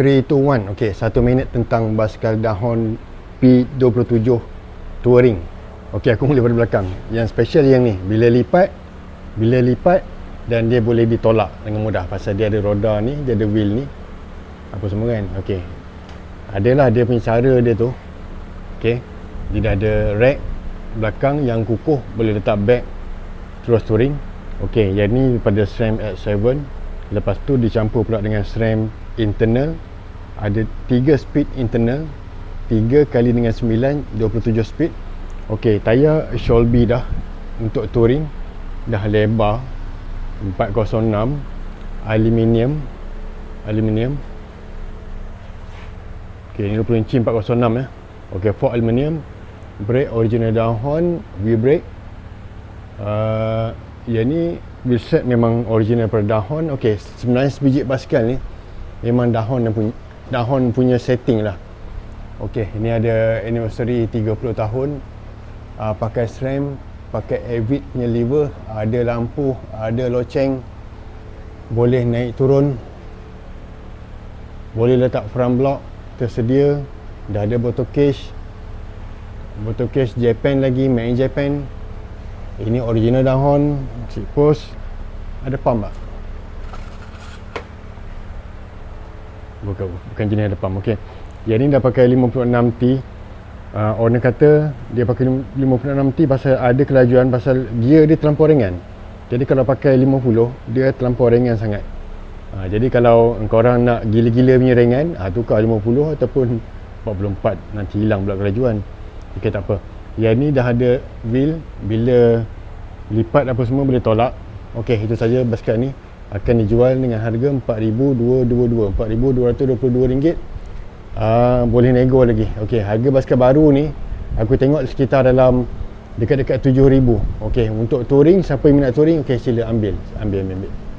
3 to 1 ok 1 minit tentang basikal dahon P27 touring. Ok aku mula pada belakang. Yang special yang ni bila lipat bila lipat dan dia boleh ditolak dengan mudah. Pasal dia ada roda ni dia ada wheel ni. Apa semua kan? Ok adalah dia punya cara dia tu. Ok dia dah ada rack belakang yang kukuh boleh letak bag terus touring. Ok yang ni pada SRAM X7 lepas tu dicampur pula dengan SRAM internal ada 3 speed internal 3 kali dengan 9 27 speed. Ok tayar Shelby dah untuk touring. Dah lebar 406 aluminium aluminium. Ok 50 inci 406 ya ok fork aluminium brake original downhorn wheel brake. Uh, yang ni wheel set memang original pada downhorn. Ok sebenarnya sebiji basikal ni memang dahon yang punya dahon punya setting lah. Ok ini ada anniversary 30 tahun. Uh, pakai SRAM pakai Avid punya lever ada lampu ada loceng. Boleh naik turun. Boleh letak front block tersedia. Dah ada botol case. Botol case Japan lagi made in Japan. Ini original dahon seat post. Ada pump tak? Bukan, bukan jenis ada pump ok yang ni dah pakai 56T uh, owner kata dia pakai 56T pasal ada kelajuan pasal gear dia terlampau ringan. Jadi kalau pakai 50 dia terlampau ringan sangat. Uh, jadi kalau orang nak gila-gila punya ringan uh, tukar 50 ataupun 44 nanti hilang pula kelajuan. Ok tak apa. Yang ni dah ada wheel. Bila lipat apa semua boleh tolak. Ok itu saja basikal ni akan dijual dengan harga RM4,222 RM4,222 ringgit. Uh, boleh nego lagi. Ok harga basikal baru ni aku tengok sekitar dalam dekat-dekat RM7,000 ok untuk touring siapa yang minat touring ok sila ambil ambil. Ambil, ambil.